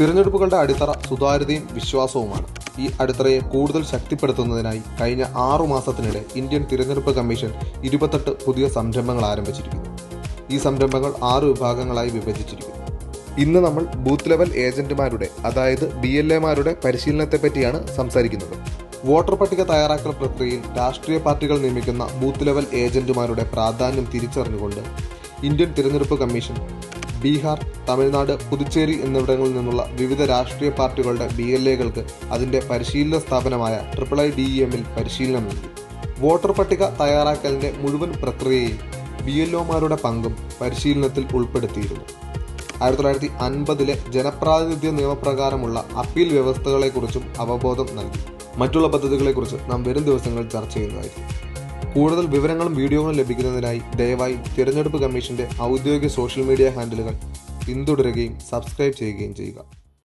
തിരഞ്ഞെടുപ്പുകളുടെ അടിത്തറ സുതാര്യതയും വിശ്വാസവുമാണ്. ഈ അടിത്തറയെ കൂടുതൽ ശക്തിപ്പെടുത്തുന്നതിനായി കഴിഞ്ഞ ആറു മാസത്തിനിടെ ഇന്ത്യൻ തിരഞ്ഞെടുപ്പ് കമ്മീഷൻ ഇരുപത്തെട്ട് പുതിയ സംരംഭങ്ങൾ ആരംഭിച്ചിരിക്കുന്നു. ഈ സംരംഭങ്ങൾ ആറ് വിഭാഗങ്ങളായി വിഭജിച്ചിരിക്കുന്നു. ഇന്ന് നമ്മൾ ബൂത്ത് ലെവൽ ഏജന്റുമാരുടെ അതായത് ബി എൽ എമാരുടെ പരിശീലനത്തെ പറ്റിയാണ് സംസാരിക്കുന്നത്. വോട്ടർ പട്ടിക തയ്യാറാക്കൽ പ്രക്രിയയിൽ രാഷ്ട്രീയ പാർട്ടികൾ നിയമിക്കുന്ന ബൂത്ത് ലെവൽ ഏജന്റുമാരുടെ പ്രാധാന്യം തിരിച്ചറിഞ്ഞുകൊണ്ട് ഇന്ത്യൻ തിരഞ്ഞെടുപ്പ് കമ്മീഷൻ ബീഹാർ തമിഴ്നാട് പുതുച്ചേരി എന്നിവിടങ്ങളിൽ നിന്നുള്ള വിവിധ രാഷ്ട്രീയ പാർട്ടികളുടെ ബി എൽ എകൾക്ക് അതിന്റെ പരിശീലന സ്ഥാപനമായ ട്രിപ്പിൾ ഐ ഡി എമ്മിൽ പരിശീലനം നൽകി. വോട്ടർ പട്ടിക തയ്യാറാക്കലിന്റെ മുഴുവൻ പ്രക്രിയയിൽ ബി എൽ ഒമാരുടെ പങ്കും പരിശീലനത്തിൽ ഉൾപ്പെടുത്തിയിരുന്നു. ആയിരത്തി തൊള്ളായിരത്തി അൻപതിലെ ജനപ്രാതിനിധ്യ നിയമപ്രകാരമുള്ള അപ്പീൽ വ്യവസ്ഥകളെക്കുറിച്ചും അവബോധം നൽകി. മറ്റുള്ള പദ്ധതികളെക്കുറിച്ച് നാം വരും ദിവസങ്ങളിൽ ചർച്ച ചെയ്യുന്നതായിരിക്കും. കൂടുതൽ വിവരങ്ങളും വീഡിയോകളും ലഭിക്കുന്നതിനായി ദയവായി തിരഞ്ഞെടുപ്പ് കമ്മീഷന്റെ ഔദ്യോഗിക സോഷ്യൽ മീഡിയ ഹാൻഡിലുകൾ പിന്തുടരുകയും സബ്സ്ക്രൈബ് ചെയ്യുകയും ചെയ്യുക.